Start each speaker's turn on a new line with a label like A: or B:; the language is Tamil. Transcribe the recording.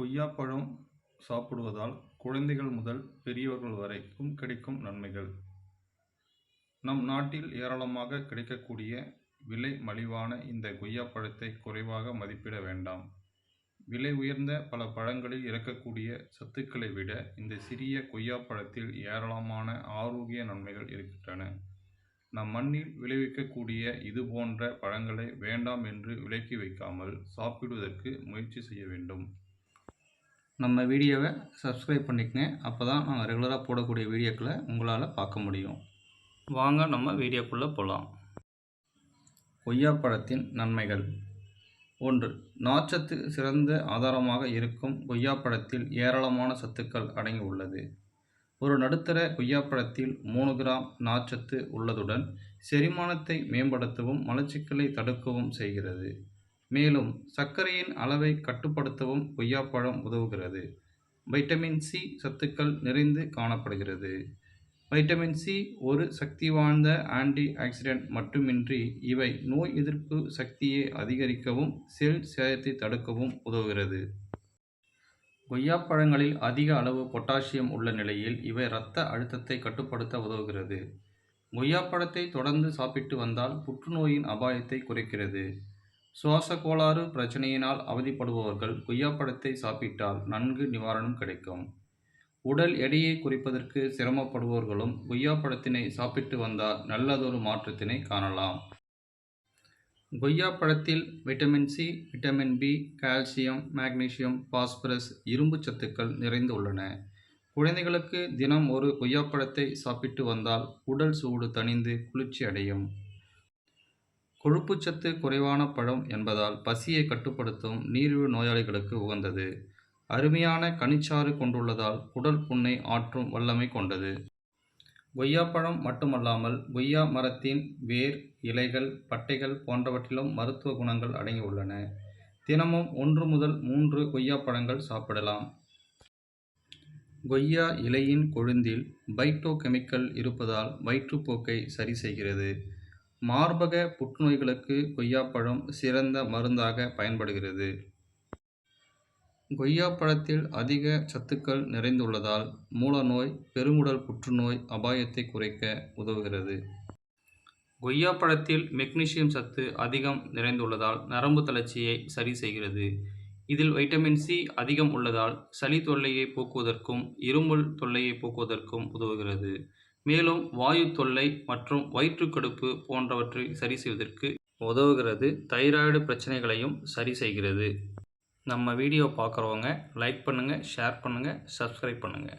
A: கொய்யாப்பழம் சாப்பிடுவதால் குழந்தைகள் முதல் பெரியவர்கள் வரைக்கும் கிடைக்கும் நன்மைகள். நம் நாட்டில் ஏராளமாக கிடைக்கக்கூடிய விலை மலிவான இந்த கொய்யாப்பழத்தை குறைவாக மதிப்பிட வேண்டாம். விலை உயர்ந்த பல பழங்களில் இருக்கக்கூடிய சத்துக்களை விட இந்த சிறிய கொய்யாப்பழத்தில் ஏராளமான ஆரோக்கிய நன்மைகள் இருக்கின்றன. நம் மண்ணில் விளைவிக்கக்கூடிய இது போன்ற பழங்களை வேண்டாம் என்று விலக்கி வைக்காமல் சாப்பிடுவதற்கு முயற்சி செய்ய வேண்டும்.
B: நம்ம வீடியோவை சப்ஸ்கிரைப் பண்ணிக்கங்க. அப்போ தான் நாங்கள் ரெகுலராக போடக்கூடிய வீடியோக்களை உங்களால் பார்க்க முடியும். வாங்க நம்ம வீடியோக்குள்ளே போகலாம் கொய்யாப்பழத்தின் நன்மைகள். ஒன்று நாச்சத்து சிறந்த ஆதாரமாக இருக்கும் கொய்யாப்பழத்தில் ஏராளமான சத்துக்கள் அடங்கி உள்ளது. ஒரு நடுத்தர கொய்யாப்பழத்தில் மூணு கிராம் நாச்சத்து உள்ளதுடன் செரிமானத்தை மேம்படுத்தவும் மலச்சிக்கலை தடுக்கவும் செய்கிறது. மேலும் சர்க்கரையின் அளவை கட்டுப்படுத்தவும் கொய்யாப்பழம் உதவுகிறது. வைட்டமின் சி சத்துக்கள் நிறைந்து காணப்படுகிறது. வைட்டமின் சி ஒரு சக்தி வாய்ந்த ஆன்டி ஆக்சிடென்ட் மட்டுமின்றி இவை நோய் எதிர்ப்பு சக்தியை அதிகரிக்கவும் செல் சேதத்தை தடுக்கவும் உதவுகிறது. கொய்யாப்பழங்களில் அதிக அளவு பொட்டாசியம் உள்ள நிலையில் இவை இரத்த அழுத்தத்தை கட்டுப்படுத்த உதவுகிறது. கொய்யாப்பழத்தை தொடர்ந்து சாப்பிட்டு வந்தால் புற்றுநோயின் அபாயத்தை குறைக்கிறது. சுவாச கோளாறு பிரச்சனையினால் அவதிப்படுபவர்கள் கொய்யாப்பழத்தை சாப்பிட்டால் நன்கு நிவாரணம் கிடைக்கும். உடல் எடையை குறைப்பதற்கு சிரமப்படுபவர்களும் கொய்யாப்பழத்தினை சாப்பிட்டு வந்தால் நல்லதொரு மாற்றத்தினை காணலாம். கொய்யாப்பழத்தில் vitamin C vitamin B calcium magnesium phosphorus இரும்பு சத்துக்கள் நிறைந்து உள்ளன. குழந்தைகளுக்கு தினம் ஒரு கொய்யாப்பழத்தை சாப்பிட்டு வந்தால் உடல் சூடு தணிந்து குளிர்ச்சி அடையும். கொழுப்புச்சத்து குறைவான பழம் என்பதால் பசியை கட்டுப்படுத்தும் நீரிழிவு நோயாளிகளுக்கு உகந்தது. அருமையான கனிச்சாறு கொண்டுள்ளதால் குடல் புண்ணை ஆற்றும் வல்லமை கொண்டது. கொய்யாப்பழம் மட்டுமல்லாமல் கொய்யா மரத்தின் வேர் இலைகள் பட்டைகள் போன்றவற்றிலும் மருத்துவ குணங்கள் அடங்கியுள்ளன. தினமும் ஒன்று முதல் மூன்று கொய்யாப்பழங்கள் சாப்பிடலாம். கொய்யா இலையின் கொழுந்தில் பைட்டோ கெமிக்கல் இருப்பதால் வயிற்றுப்போக்கை சரி செய்கிறது. மார்பக புற்றுநோய்களுக்கு கொய்யாப்பழம் சிறந்த மருந்தாக பயன்படுகிறது. கொய்யாப்பழத்தில் அதிக சத்துக்கள் நிறைந்துள்ளதால் மூலநோய் பெருங்குடல் புற்றுநோய் அபாயத்தை குறைக்க உதவுகிறது. கொய்யாப்பழத்தில் மெக்னீசியம் சத்து அதிகம் நிறைந்துள்ளதால் நரம்பு தளர்ச்சியை சரி செய்கிறது. இதில் வைட்டமின் சி அதிகம் உள்ளதால் சளி தொல்லையை போக்குவதற்கும் இருமல் தொல்லையை போக்குவதற்கும் உதவுகிறது. மேலும் வாயு தொல்லை மற்றும் வயிற்றுக்கடுப்பு போன்றவற்றை சரி செய்வதற்கு உதவுகிறது. தைராய்டு பிரச்சனைகளையும் சரி செய்கிறது. நம்ம வீடியோ பார்க்குறவங்க லைக் பண்ணுங்கள் ஷேர் பண்ணுங்கள் சப்ஸ்கிரைப் பண்ணுங்கள்